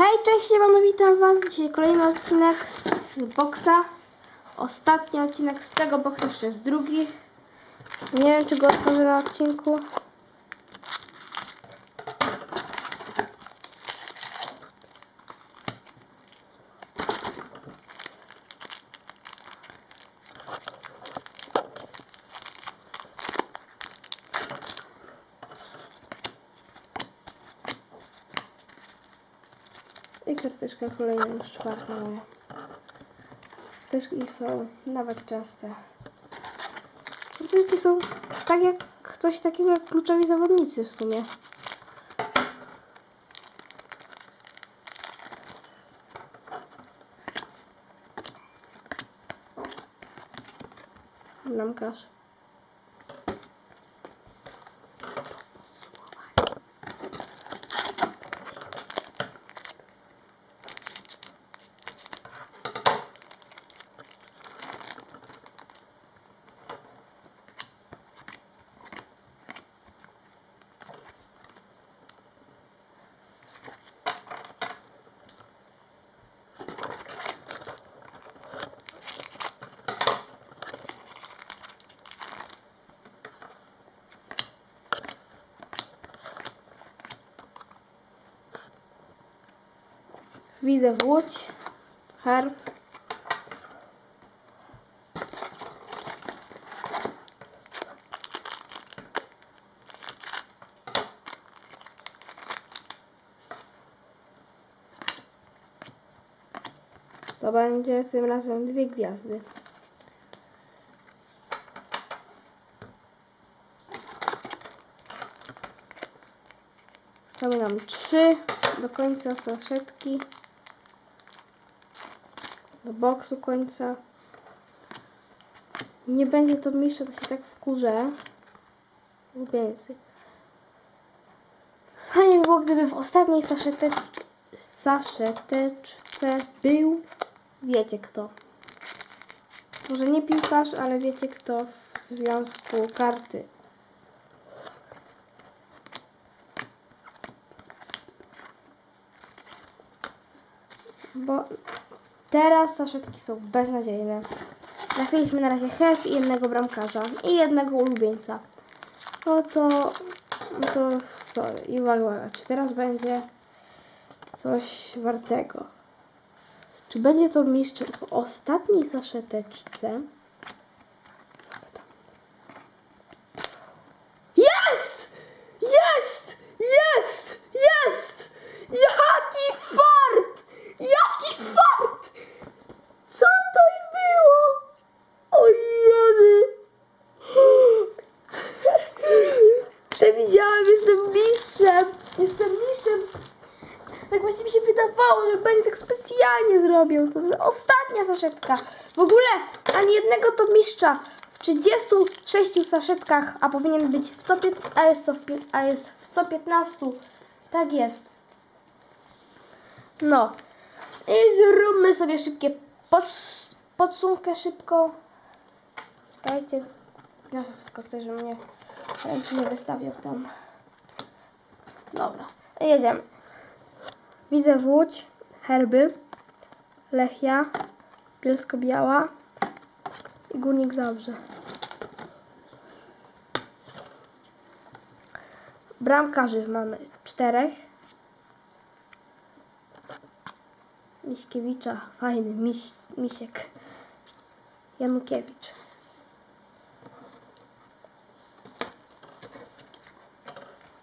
Hej, cześć, siemano, witam was. Dzisiaj kolejny odcinek z boksa. Ostatni odcinek z tego boksa, jeszcze jest drugi. Nie wiem, czy go otworzę na odcinku. I karteczka kolejna, już czwarta moja. Są nawet częste. Karteczki są tak jak coś takiego jak kluczowi zawodnicy w sumie. Bramkarz. Widzę Łódź, herb. To będzie tym razem dwie gwiazdy. Zostały nam trzy do końca saszetki. Do boksu końca. Nie będzie to mistrza, to się tak wkurzę. Ulubieńcy. Fajnie by było, gdyby w ostatniej saszete... saszeteczce był... Wiecie kto. Może nie piłkarz, ale wiecie kto w związku karty. Bo teraz saszetki są beznadziejne. Trafiliśmy na razie herb i jednego bramkarza i jednego ulubieńca. No to, no to sorry. I uwaga, uwaga, czy teraz będzie coś wartego? Czy będzie to mistrz w ostatniej saszeteczce? Jest! Jest! Jest! Jest! Jaki fart! Jaki fart! Co to i było? Oj, jedy. Przewidziałem, jestem mistrzem! Jestem mistrzem! Tak właśnie mi się wydawało, że będzie tak specjalnie zrobił. To ostatnia saszetka. W ogóle ani jednego to mistrza w 36 saszetkach, a powinien być w co a jest, co a jest w co 15. Tak jest. No. I zróbmy sobie szybkie pods podsumkę szybko. Czekajcie. Nasze wszystko też, mnie ręce nie wystawiał tam. Dobra. Jedziemy. Widzę Łódź, Herby, Lechia, Bielsko-Biała i Górnik Zabrze. Bramkarzy mamy czterech. Miśkiewicza, fajny miś, misiek. Janukiewicz.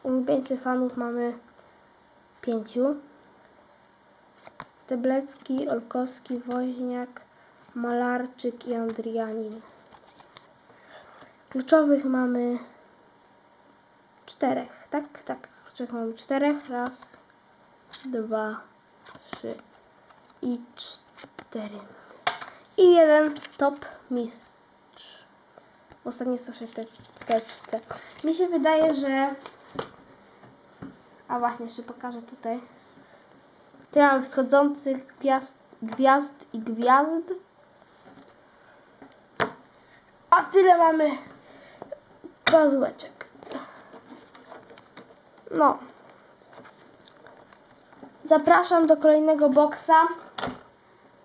Ulubieńcy fanów mamy pięciu. Teblecki, Olkowski, Woźniak, Malarczyk i Andrianin. Kluczowych mamy czterech, tak? Tak, kluczowych mamy czterech. Raz, dwa, trzy i cztery. I jeden top mistrz. W ostatniej saszeteczce. Mi się wydaje, że... A właśnie, jeszcze pokażę tutaj. Tyle mamy wschodzących gwiazd, gwiazd i gwiazd. A tyle mamy pazłeczek. No. Zapraszam do kolejnego boksa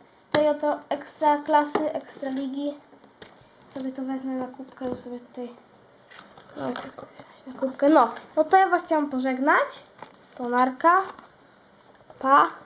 z tej oto ekstra klasy, ekstra ligi. Sobie to wezmę na kubkę, już sobie tutaj no, kubkę. No, no to ja was chciałam pożegnać. To narka. Pa.